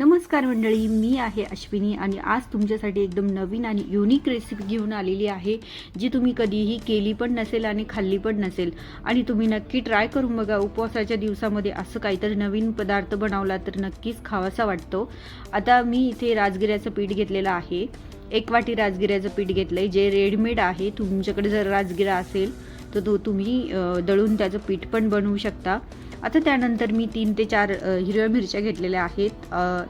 नमस्कार मंडळी मी आहे अश्विनी आणि आज तुमच्यासाठी एकदम नवीन आणि युनिक रेसिपी घेऊन आलेली आहे जी तुम्ही कधीही केली पण नसेल आणि खाल्ली पण नसेल. आणि तुम्ही नक्की ट्राय करून बघा उपवासाच्या दिवसामध्ये असं काहीतरी नवीन पदार्थ बनवला तर नक्कीच खावासा वाटतो. आता मी इथे राजगिऱ्याचं पीठ घेतलेलं आहे. एक वाटी राजगिऱ्याचं पीठ घेतलं आहे जे रेडीमेड आहे. तुमच्याकडे जर राजगिरा असेल तर तो तुम्ही दळून त्याचं पीठ पण बनवू शकता. आता त्यानंतर मी तीन ते चार हिरव्या मिरच्या घेतलेल्या आहेत.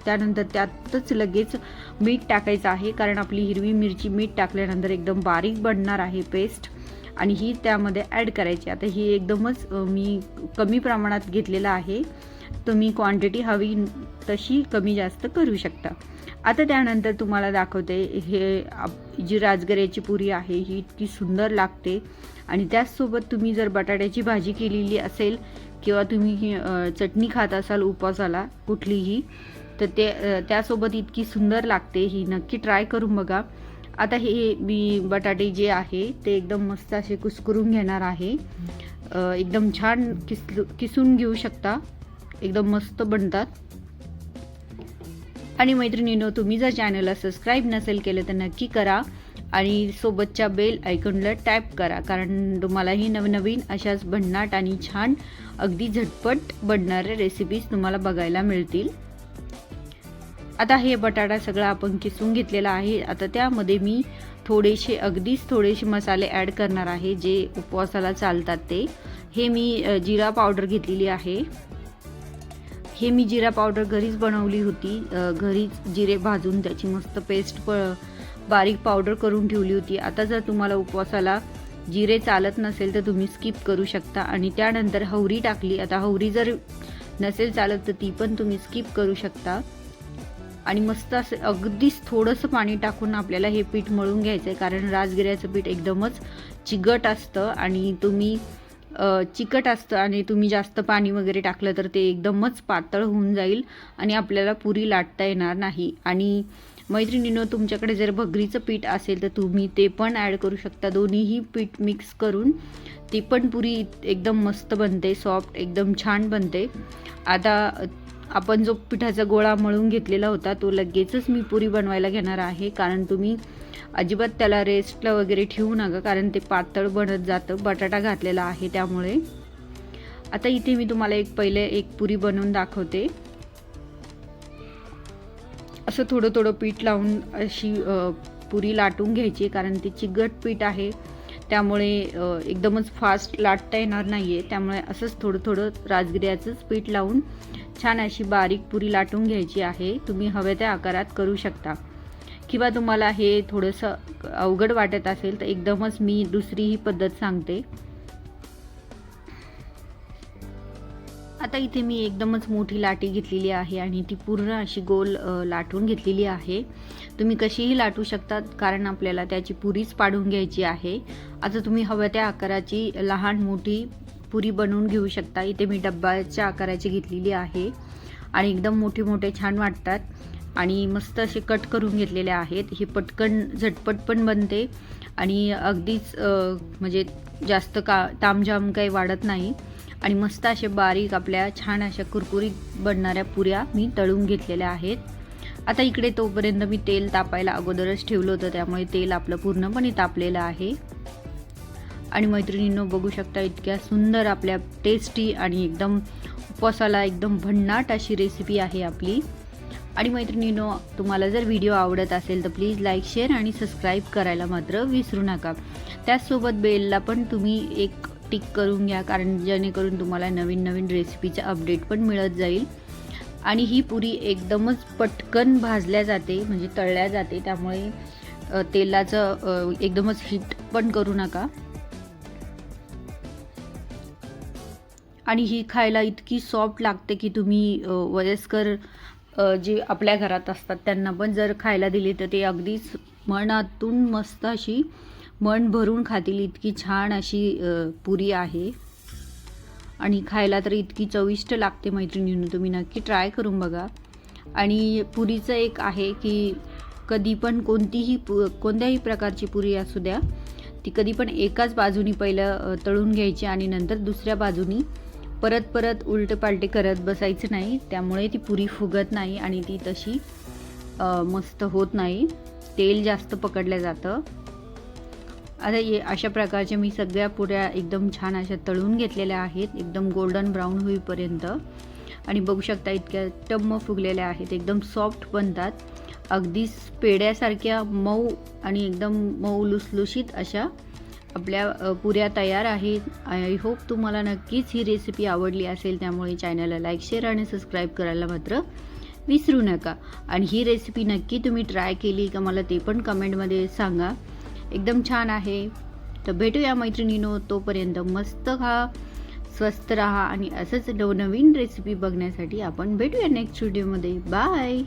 त्यानंतर त्यातच लगेच मीठ टाकायचं आहे कारण आपली हिरवी मिरची मीठ टाकल्यानंतर एकदम बारीक बनणार आहे पेस्ट. आणि ही त्यामध्ये ॲड करायची. आता ही एकदमच मी कमी प्रमाणात घेतलेलं आहे. तुम्ही क्वांटिटी हवी तशी कमी जास्त करू शकता. आता त्यानंतर तुम्हाला दाखवते हे आप- जी राजगिऱ्याची पुरी आहे ही इतकी सुंदर लागते. आणि त्याचसोबत तुम्ही जर बटाट्याची भाजी केलेली असेल किंवा तुम्ही चटणी खात असाल उपवासाला कुठलीही तर ते त्यासोबत इतकी सुंदर लागते ही. नक्की ट्राय करून बघा. आता हे मी बटाटे जे आहे ते एकदम मस्त असे कुस्करून घेणार आहे. एकदम छान किसलू किसून घेऊ शकता. एकदम मस्त बनतात. आणि मैत्रिणीनो तुम्ही जर चॅनलला सबस्क्राईब नसेल केलं तर नक्की करा. आणि सोबतच्या बेल आयकॉनला टॅप करा कारण तुम्हालाही नवनवीन अशाच भन्नाट आणि छान अगदी झटपट बनणाऱ्या रेसिपीज तुम्हाला बघायला मिळतील. आता हे बटाटा सगळं आपण किसून घेतलेला आहे. आता त्यामध्ये मी थोडेसे अगदीच थोडेसे मसाले ॲड करणार आहे जे उपवासाला चालतात ते. हे मी जिरा पावडर घेतलेली आहे. हे मी जिरा पावडर घरीच बनवली होती. घरीच जिरे भाजून त्याची मस्त पेस्ट प बारीक पावडर करून ठेवली होती. आता जर तुम्हाला उपवासाला जिरे चालत नसेल तर तुम्ही स्किप करू शकता. आणि त्यानंतर हवरी टाकली. आता हवरी जर नसेल चालत तर ती पण तुम्ही स्किप करू शकता. आणि मस्त असं अगदीच थोडंसं पाणी टाकून आपल्याला हे पीठ मळून घ्यायचं आहे कारण राजगिऱ्याचं पीठ एकदमच चिकट असतं आणि तुम्ही चिकट असतं आणि तुम्ही जास्त पाणी वगैरे टाकलं तर ते एकदमच पातळ होऊन जाईल आणि आपल्याला पुरी लाटता येणार नाही. आणि मैत्रिणीनं तुमच्याकडे जर भगरीचं पीठ असेल तर तुम्ही ते पण ॲड करू शकता. दोन्हीही पीठ मिक्स करून ती पण पुरी एकदम मस्त बनते सॉफ्ट एकदम छान बनते. आता आपण जो पिठाचा गोळा मळून घेतलेला होता तो लगेचच मी पुरी बनवायला घेणार आहे. कारण तुम्ही अजिबात त्याला रेस्टला वगैरे ठेवू नका कारण ते पातळ बनत जातं. बटाटा घातलेला आहे त्यामुळे. आता इथे मी तुम्हाला एक पहिले एक पुरी बनवून दाखवते. असं थोडं थोडं पीठ लावून अशी पुरी लाटून घ्यायची कारण ती चिकट पीठ आहे. त्यामुळे एकदमच फास्ट लाटता येणार नाही आहे त्यामुळे असंच थोडं थोडं राजगिऱ्याचंच पीठ लावून छान अशी बारीक पुरी लाटून घ्यायची आहे. तुम्ही हव्या त्या आकारात करू शकता. किंवा तुम्हाला हे थोडंसं अवघड वाटत असेल तर एकदमच मी दुसरी ही पद्धत सांगते. आता इथे मी एकदमच मोठी लाटी घेतलेली आहे आणि ती पूर्ण अशी गोल लाटून घेतलेली आहे. तुम्ही कशीही लाटू शकतात कारण आपल्याला त्याची पुरीच पाडून घ्यायची आहे. आता तुम्ही हव्या त्या आकाराची लहान मोठी पुरी बनवून घेऊ शकता. इथे मी डब्बाच्या आकाराची घेतलेली आहे आणि एकदम मोठे मोठे छान वाटतात. आणि मस्त असे कट करून घेतलेले आहेत. हे पटकन झटपट पण बनते आणि अगदीच म्हणजे जास्त का तामझाम काही वाढत नाही. आणि मस्त असे बारीक आपल्या छान अशा कुरकुरीत बनणाऱ्या पुऱ्या मी तळून घेतलेल्या आहेत. आता इकडे तोपर्यंत मी तेल तापायला अगोदरच ठेवलं होतं त्यामुळे तेल आपलं पूर्णपणे तापलेलं आहे. आणि मैत्रिणींनो बघू शकता इतक्या सुंदर आपल्या टेस्टी आणि एकदम उपवासाला एकदम भन्नाट अशी रेसिपी आहे आपली. आणि मैत्रिणींनो तुम्हाला जर व्हिडिओ आवडत असेल तर प्लीज लाईक शेअर आणि सबस्क्राईब करायला मात्र विसरू नका. त्याचसोबत बेलला पण तुम्ही एक टिक करून घ्या कारण जेणेकरून तुम्हाला नवीन नवीन रेसिपीचं अपडेट पण मिळत जाईल. आणि ही पुरी एकदमच पटकन भाजल्या जाते म्हणजे तळल्या जाते त्यामुळे तेलाचं एकदमच हीट पण करू नका. आणि ही खायला इतकी सॉफ्ट लागते की तुम्ही वयस्कर जे आपल्या घरात असतात त्यांना पण जर खायला दिली तर ते अगदीच मनातून मस्त अशी मन भरून खातील इतकी छान अशी पुरी आहे. आणि खायला तर इतकी चविष्ट लागते मैत्रिणींनो तुम्ही नक्की ट्राय करून बघा. आणि पुरीचं एक आहे की कधी पण कोणतीही पु कोणत्याही प्रकारची पुरी असू द्या ती कधी पण एकाच बाजूनी पहिलं तळून घ्यायची आणि नंतर दुसऱ्या बाजूनी परत परत उलटपालटे करत बसायचं नाही. त्यामुळे ती पुरी फुगत नाही आणि ती तशी मस्त होत नाही. तेल जास्त पकडलं जातं. आता ये अशा प्रकारच्या मी सगळ्या पुऱ्या एकदम छान अशा तळून घेतलेल्या आहेत. एकदम गोल्डन ब्राऊन होईपर्यंत. आणि बघू शकता इतक्या टम्म फुगलेल्या आहेत. एकदम सॉफ्ट बनतात. अगदी पेड्यासारख्या मऊ आणि एकदम मऊ लुसलुशीत अशा आपल्या पुऱ्या तयार आहेत. आय होप तुम्हाला नक्कीच ही रेसिपी आवडली असेल. त्यामुळे चॅनलला लाईक शेअर आणि सबस्क्राईब करायला मात्र विसरू नका. आणि ही रेसिपी नक्की तुम्ही ट्राय केली का मला ते पण कमेंटमध्ये सांगा. एकदम छान आहे. तर भेटूया मैत्रिणीनो तोपर्यंत मस्त खा स्वस्त राहा आणि असंच नवनवीन रेसिपी बघण्यासाठी आपण भेटूया नेक्स्ट व्हिडिओमध्ये बाय